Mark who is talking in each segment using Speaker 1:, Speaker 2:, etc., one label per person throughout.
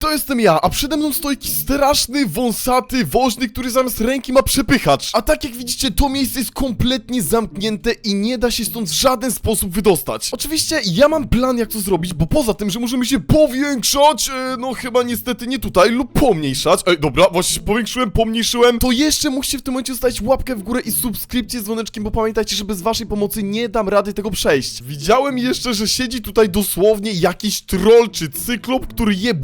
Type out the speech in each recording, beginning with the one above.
Speaker 1: To jestem ja, a przede mną stoi straszny, wąsaty, woźny, który zamiast ręki ma przepychacz. A tak jak widzicie, to miejsce jest kompletnie zamknięte i nie da się stąd w żaden sposób wydostać. Oczywiście ja mam plan jak to zrobić, bo poza tym, że możemy się powiększać, e, no chyba niestety nie tutaj, lub pomniejszać. Ej, dobra, właśnie powiększyłem, pomniejszyłem, to jeszcze musicie w tym momencie zostawić łapkę w górę i subskrypcję z dzwoneczkiem, bo pamiętajcie, że bez waszej pomocy nie dam rady tego przejść. Widziałem jeszcze, że siedzi tutaj dosłownie jakiś troll czy cyklop, który je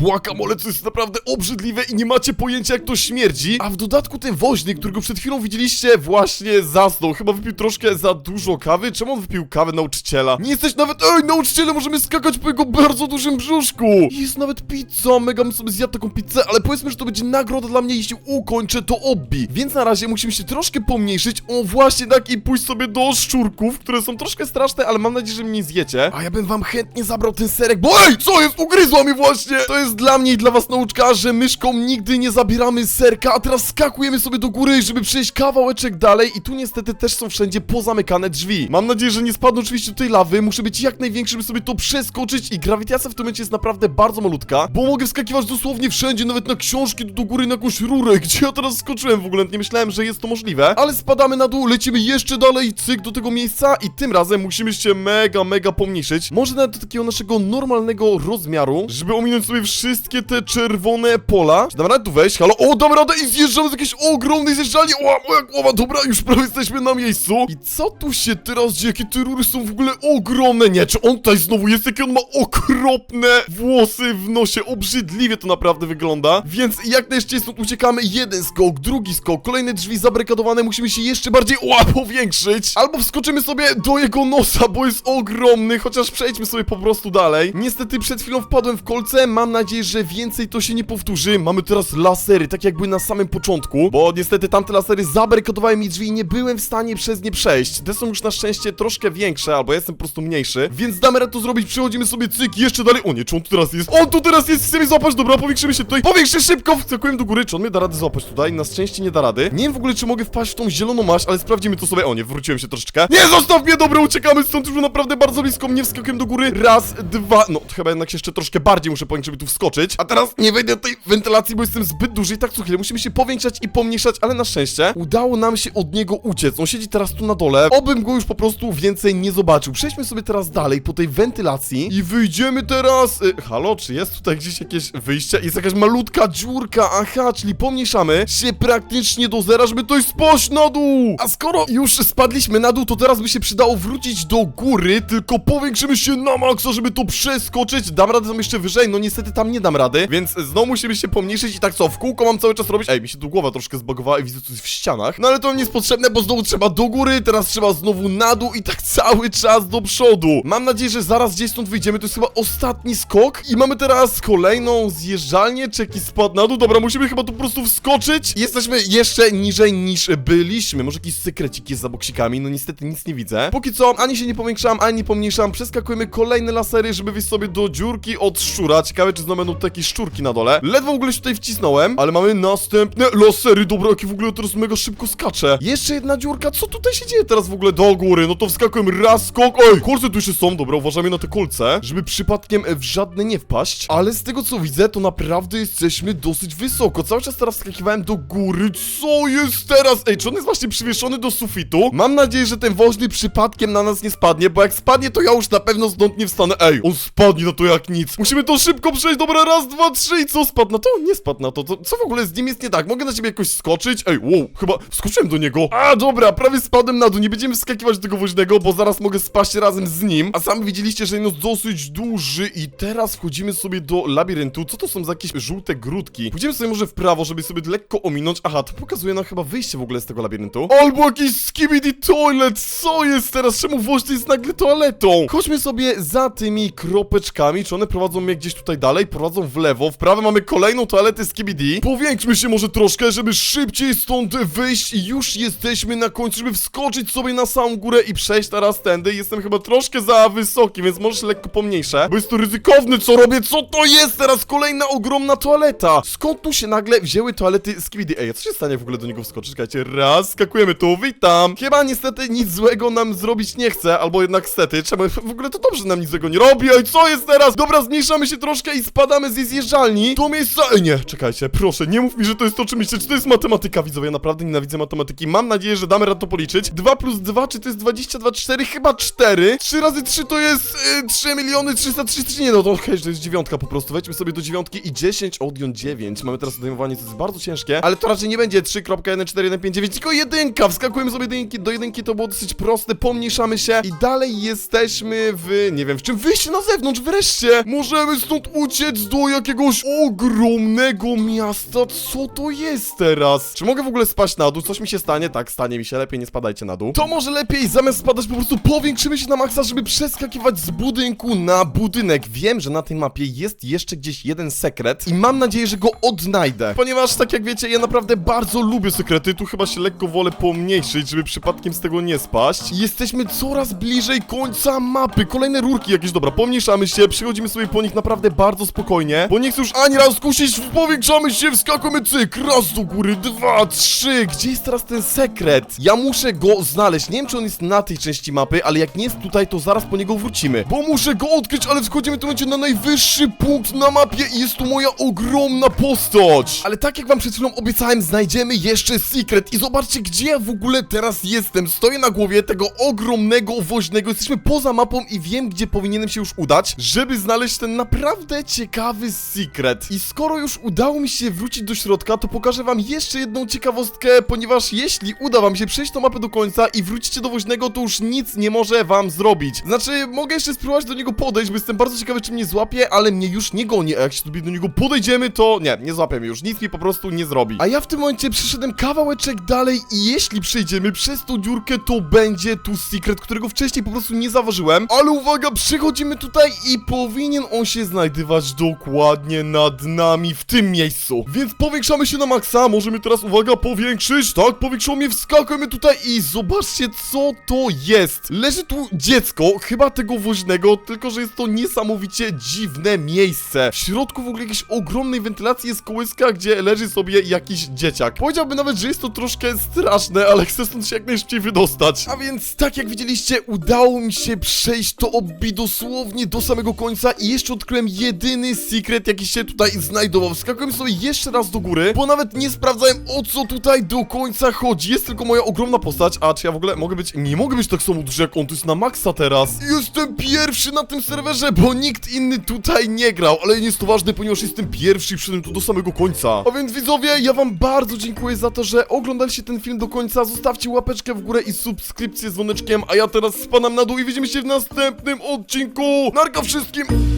Speaker 1: błakamole, co jest naprawdę obrzydliwe i nie macie pojęcia jak to śmierdzi. A w dodatku ten woźny, którego przed chwilą widzieliście, właśnie zasnął. Chyba wypił troszkę za dużo kawy. Czemu on wypił kawę nauczyciela? Nie jesteś nawet... Ej, nauczyciele, możemy skakać po jego bardzo dużym brzuszku. Jest nawet pizza, mega bym sobie zjadł taką pizzę, ale powiedzmy, że to będzie nagroda dla mnie, jeśli ukończę to obbi. Więc na razie musimy się troszkę pomniejszyć. O, właśnie tak i pójść sobie do szczurków, które są troszkę straszne, ale mam nadzieję, że mnie nie zjecie. A ja bym wam chętnie zabrał ten serek, bo ej, co jest? Ugryzła mnie właśnie! To jest dla mnie dla was nauczka, że myszką nigdy nie zabieramy serka, a teraz skakujemy sobie do góry, żeby przejść kawałeczek dalej i tu niestety też są wszędzie pozamykane drzwi. Mam nadzieję, że nie spadną oczywiście tej lawy, muszę być jak największy, żeby sobie to przeskoczyć i grawitacja w tym momencie jest naprawdę bardzo malutka, bo mogę wskakiwać dosłownie wszędzie, nawet na książki, do góry, na jakąś rurę, gdzie ja teraz skoczyłem w ogóle, nie myślałem, że jest to możliwe, ale spadamy na dół, lecimy jeszcze dalej, cyk do tego miejsca i tym razem musimy się mega, mega pomniejszyć, może nawet do takiego naszego normalnego rozmiaru, żeby ominąć sobie wszystkie te czerwone pola. Czy dam radę tu wejść? Halo? O, dam radę i zjeżdżamy z jakiejś ogromnej zjeżdżalni. O, moja głowa, dobra, już prawie jesteśmy na miejscu. I co tu się teraz dzieje? Jakie te rury są w ogóle ogromne? Nie, czy on tutaj znowu jest? Jakie on ma okropne włosy w nosie. Obrzydliwie to naprawdę wygląda. Więc jak najszybciej stąd uciekamy. Jeden skok, drugi skok, kolejne drzwi zabrykadowane. Musimy się jeszcze bardziej ła, powiększyć. Albo wskoczymy sobie do jego nosa, bo jest ogromny. Chociaż przejdźmy sobie po prostu dalej. Niestety przed chwilą wpadłem w kolce. Mam nadzieję, że więcej to się nie powtórzy. Mamy teraz lasery, tak jakby na samym początku. Bo niestety tamte lasery zabarykadowały mi drzwi i nie byłem w stanie przez nie przejść. Te są już na szczęście troszkę większe, albo jestem po prostu mniejszy. Więc damy radę to zrobić. Przechodzimy sobie cyk, jeszcze dalej. O nie, czy on tu teraz jest? On tu teraz jest, chce mnie złapać. Dobra, powiększymy się tutaj. Powiększę szybko. Wskakuję do góry. Czy on mnie da radę złapać tutaj? Na szczęście nie da rady. Nie wiem w ogóle, czy mogę wpaść w tą zieloną maść, ale sprawdzimy to sobie. O nie, wróciłem się troszeczkę. Nie, zostaw mnie, dobra, uciekamy stąd już naprawdę bardzo blisko mnie. Wskakuję do góry. Raz, dwa. No, chyba jednak jeszcze troszkę bardziej muszę ponieść, żeby tu wskoczyć. Teraz nie wejdę do tej wentylacji, bo jestem zbyt duży i tak co chwilę musimy się powiększać i pomniejszać, ale na szczęście udało nam się od niego uciec. On siedzi teraz tu na dole. Obym go już po prostu więcej nie zobaczył. Przejdźmy sobie teraz dalej po tej wentylacji i wyjdziemy teraz. Y, halo, czy jest tutaj gdzieś jakieś wyjście? Jest jakaś malutka dziurka. Aha, czyli pomniejszamy się praktycznie do zera, żeby to spaść na dół. A skoro już spadliśmy na dół, to teraz by się przydało wrócić do góry, tylko powiększymy się na maksa, żeby to przeskoczyć. Dam radę tam jeszcze wyżej, no niestety tam nie dam rady, więc znowu musimy się pomniejszyć i tak co, w kółko mam cały czas robić. Ej, mi się tu głowa troszkę zbagowała i widzę coś w ścianach. No ale to nie jest potrzebne, bo znowu trzeba do góry, teraz trzeba znowu na dół i tak cały czas do przodu. Mam nadzieję, że zaraz gdzieś stąd wyjdziemy, to jest chyba ostatni skok i mamy teraz kolejną zjeżdżalnię, czy jakiś spad na dół. Dobra, musimy chyba tu po prostu wskoczyć. Jesteśmy jeszcze niżej niż byliśmy. Może jakiś sekrecik jest za boksikami, no niestety nic nie widzę. Póki co, ani się nie powiększam, ani nie pomniejszam. Przeskakujemy kolejne lasery, żeby wyjść sobie do dziurki od szczura. Ciekawe, czy znowu będą takie szczurki na dole. Ledwo w ogóle się tutaj wcisnąłem, ale mamy następne lasery. Dobra, jakie w ogóle teraz mega szybko skacze. Jeszcze jedna dziurka, co tutaj się dzieje teraz w ogóle do góry? No to wskakujemy raz, skok. Oj, kolce tu jeszcze są, dobra, uważamy na te kolce, żeby przypadkiem w żadne nie wpaść. Ale z tego co widzę, to naprawdę jesteśmy dosyć wysoko. Cały czas teraz wskakiwałem do góry. Co jest teraz? Ej, czy on jest właśnie przywieszony do sufitu? Mam nadzieję, że ten woźny przypadkiem na nas nie spadnie, bo jak spadnie, to ja już na pewno stąd nie wstanę. Ej, on spadnie na to jak nic. Musimy to szybko przejść. Dobra, raz, dwa, trzy i co? Spadł na to? Nie spadł na to. to co w ogóle z nim jest nie tak? Mogę na ciebie jakoś skoczyć? Ej, wow, chyba skoczyłem do niego. A, dobra, prawie spadłem na dół. Nie będziemy wskakiwać do tego woźnego, bo zaraz mogę spaść razem z nim. A sami widzieliście, że jest dosyć duży i teraz wchodzimy sobie do labiryntu. Co to są za jakieś żółte grudki? Pójdziemy sobie może w prawo, żeby sobie lekko ominąć. Aha, to pokazuje nam chyba wyjście w ogóle z tego labiryntu. Albo jakiś skibidi toilet. Co jest teraz? Czemu woźny jest nagle toaletą? Chodźmy sobie za tymi kropeczkami. Czy one prowadzą mnie gdzieś tutaj dalej? Prowadzą w lewo. W prawo mamy kolejną toaletę skibidi. Powiększmy się może troszkę, żeby szybciej stąd wyjść i już jesteśmy na końcu, żeby wskoczyć sobie na samą górę i przejść teraz tędy. Jestem chyba troszkę za wysoki, więc może lekko pomniejszę, bo jest to ryzykowne, co robię. Co to jest teraz? Kolejna ogromna toaleta. Skąd tu się nagle wzięły toalety skibidi? Ej, a co się stanie w ogóle do niego wskoczyć? Czekajcie, raz, skakujemy tu, witam. Chyba niestety nic złego nam zrobić nie chce, albo jednak stety. Czemu w ogóle to dobrze nam nic złego nie robi? Oj, co jest teraz? Dobra, zmniejszamy się troszkę i spadamy z tej zjeżdżalni do miejsca... Ej, nie, czekajcie, proszę, nie mów mi, że to jest to, czy myślę, czy to jest matematyka, widzowie, ja naprawdę nienawidzę matematyki. Mam nadzieję, że damy radę to policzyć. 2 plus 2, czy to jest 22, 4? Chyba 4. 3 razy 3 to jest y, 3 miliony 330, nie no, to okej, to jest dziewiątka po prostu. Wejdźmy sobie do dziewiątki i 10 odjąć 9. Mamy teraz odejmowanie, co jest bardzo ciężkie, ale to raczej nie będzie 3.1459, tylko jedynka. Wskakujemy sobie do jedynki, do jedynki to było dosyć proste, pomniejszamy się i dalej jesteśmy w, nie wiem, w czym wyjście na zewnątrz, wreszcie. Możemy stąd uciec do jakiegoś ogromnego miasta. Co to jest teraz? Czy mogę w ogóle spaść na dół? Coś mi się stanie? Tak, stanie mi się, lepiej nie spadajcie na dół. To może lepiej zamiast spadać po prostu powiększymy się na maksa, żeby przeskakiwać z budynku na budynek. Wiem, że na tej mapie jest jeszcze gdzieś jeden sekret i mam nadzieję, że go odnajdę. Ponieważ, tak jak wiecie, ja naprawdę bardzo lubię sekrety, tu chyba się lekko wolę pomniejszyć, żeby przypadkiem z tego nie spaść. Jesteśmy coraz bliżej końca mapy. Kolejne rurki jakieś, dobra, pomniejszamy się, przychodzimy sobie po nich naprawdę bardzo spokojnie, bo nie chcę już ani raz skusić, powiększamy się, wskakujemy, cyk, raz do góry, dwa, trzy. Gdzie jest teraz ten sekret? Ja muszę go znaleźć. Nie wiem, czy on jest na tej części mapy, ale jak nie jest tutaj, to zaraz po niego wrócimy. Bo muszę go odkryć, ale wchodzimy w momencie na najwyższy punkt na mapie i jest tu moja ogromna postać. Ale tak jak wam przed chwilą obiecałem, znajdziemy jeszcze secret i zobaczcie, gdzie ja w ogóle teraz jestem. Stoję na głowie tego ogromnego woźnego, jesteśmy poza mapą i wiem, gdzie powinienem się już udać, żeby znaleźć ten naprawdę ciekawy secret. I skoro już udało mi się wrócić do środka, to pokażę wam jeszcze jedną ciekawostkę, ponieważ jeśli uda wam się przejść tą mapę do końca i wrócicie do woźnego, to już nic nie może wam zrobić. Znaczy, mogę jeszcze spróbować do niego podejść, bo jestem bardzo ciekawy, czy mnie złapie, ale mnie już nie goni, a jak się do niego podejdziemy, to nie, nie złapie mnie już, nic mi po prostu nie zrobi. A ja w tym momencie przyszedłem kawałeczek dalej i jeśli przejdziemy przez tą dziurkę, to będzie tu secret, którego wcześniej po prostu nie zauważyłem. Ale uwaga, przychodzimy tutaj i powinien on się znajdywać dokładnie nad nami w tym miejscu. Więc powiększamy się na maksa, możemy teraz, uwaga, powiększyć. Tak, powiększyło mnie, wskakujemy tutaj i zobaczcie, co to jest. Leży tu dziecko, chyba tego woźnego, tylko że jest to niesamowicie dziwne miejsce. W środku w ogóle jakiejś ogromnej wentylacji jest kołyska, gdzie leży sobie jakiś dzieciak. Powiedziałbym nawet, że jest to troszkę straszne, ale chcę stąd się jak najszybciej wydostać. A więc, tak jak widzieliście, udało mi się przejść to obbi dosłownie do samego końca i jeszcze odkryłem jedyny secret, jaki się tutaj znajdował. Wskakuję sobie jeszcze raz do góry, bo nawet nie sprawdzałem o co tutaj do końca chodzi. Jest tylko moja ogromna postać, a czy ja w ogóle mogę być... Nie mogę być tak samo duży jak on, to jest na maksa teraz. Jestem pierwszy na tym serwerze, bo nikt inny tutaj nie grał, ale nie jest to ważne, ponieważ jestem pierwszy i przyszedłem tu do samego końca. A więc widzowie, ja wam bardzo dziękuję za to, że oglądaliście ten film do końca. Zostawcie łapeczkę w górę i subskrypcję z dzwoneczkiem, a ja teraz spadam na dół i widzimy się w następnym odcinku. Narka wszystkim!